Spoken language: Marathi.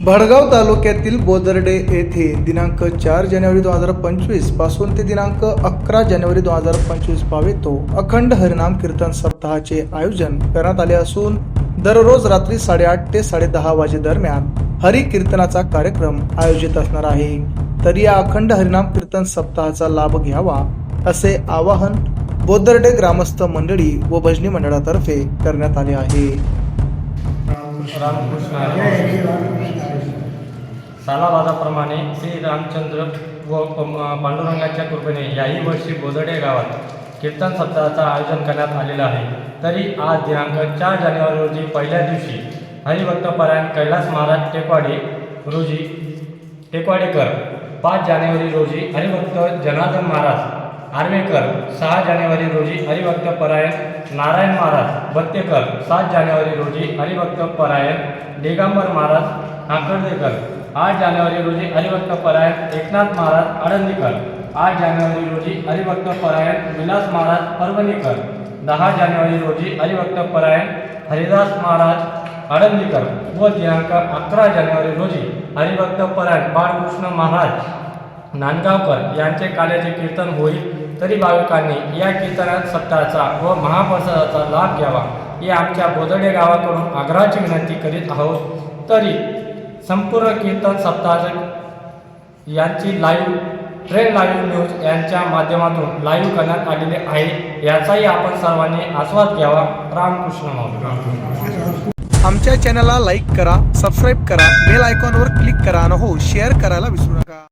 भडगाव तालुक्यातील बोदर्डे येथे दिनांक चार जानेवारी दोन हजार पंचवीसपासून ते दिनांक अकरा जानेवारी दोन हजार पंचवीस पावेतो अखंड हरिनाम कीर्तन सप्ताहाचे आयोजन करण्यात आले असून दररोज रात्री साडेआठ ते साडेदहा वाजे दरम्यान हरि कीर्तनाचा कार्यक्रम आयोजित असणार आहे. तर या अखंड हरिनाम कीर्तन सप्ताहाचा लाभ घ्यावा असे आवाहन बोदर्डे ग्रामस्थ मंडळी व भजनी मंडळातर्फे करण्यात आले आहे. रामकृष्ण हरी. सालाबादाप्रमाणे श्री रामचंद्र व पांडुरंगाच्या कृपेने याही वर्षी बोदडे गावात कीर्तन सप्ताहाचं आयोजन करण्यात आलेलं आहे तरी आज दिनांक चार जानेवारी रोजी पहिल्या दिवशी हरिभक्तपरायण कैलास महाराज टेकवाडे रोजी टेकवाडेकर पाच जानेवारी रोजी हरिभक्त जनार्दन महाराज आर्वेकर सहा जानेवारी रोजी हरिभक्त परायण नारायण महाराज बत्तेकर सात जानेवारी रोजी हरिभक्त परायण दिगंबर महाराज आकर्डेकर आठ जानेवारी रोजी हरिभक्त परायण एकनाथ महाराज आळंदीकर आठ जानेवारी रोजी हरिभक्त परायण विलास महाराज परभणीकर दहा जानेवारी रोजी हरिभक्त परायण हरिदास महाराज आळंदीकर व दिनांक अकरा जानेवारी रोजी हरिभक्त परायण बाळकृष्ण महाराज. नांदगावकर यांचे काल्याचे कीर्तन होईल तरी भाविकांनी या कीर्तनात सप्ताहाचा व महाप्रसादाचा लाभ घ्यावा. ही आमच्या बोदडे गावाकडून आग्रहाची विनंती करीत आहोत. तरी संपूर्ण कीर्तन सप्ताहाचे यांची लाईव्ह ट्रेन लाईव्ह न्यूज यांच्या माध्यमातून लाईव्ह करण्यात आलेले आहे. याचाही आपण सर्वांनी आस्वाद घ्यावा. रामकृष्ण महोदय आमच्या चॅनलला लाईक करा सबस्क्राईब करा बेल आयकॉनवर क्लिक करा आणि हो शेअर करायला विसरू नका.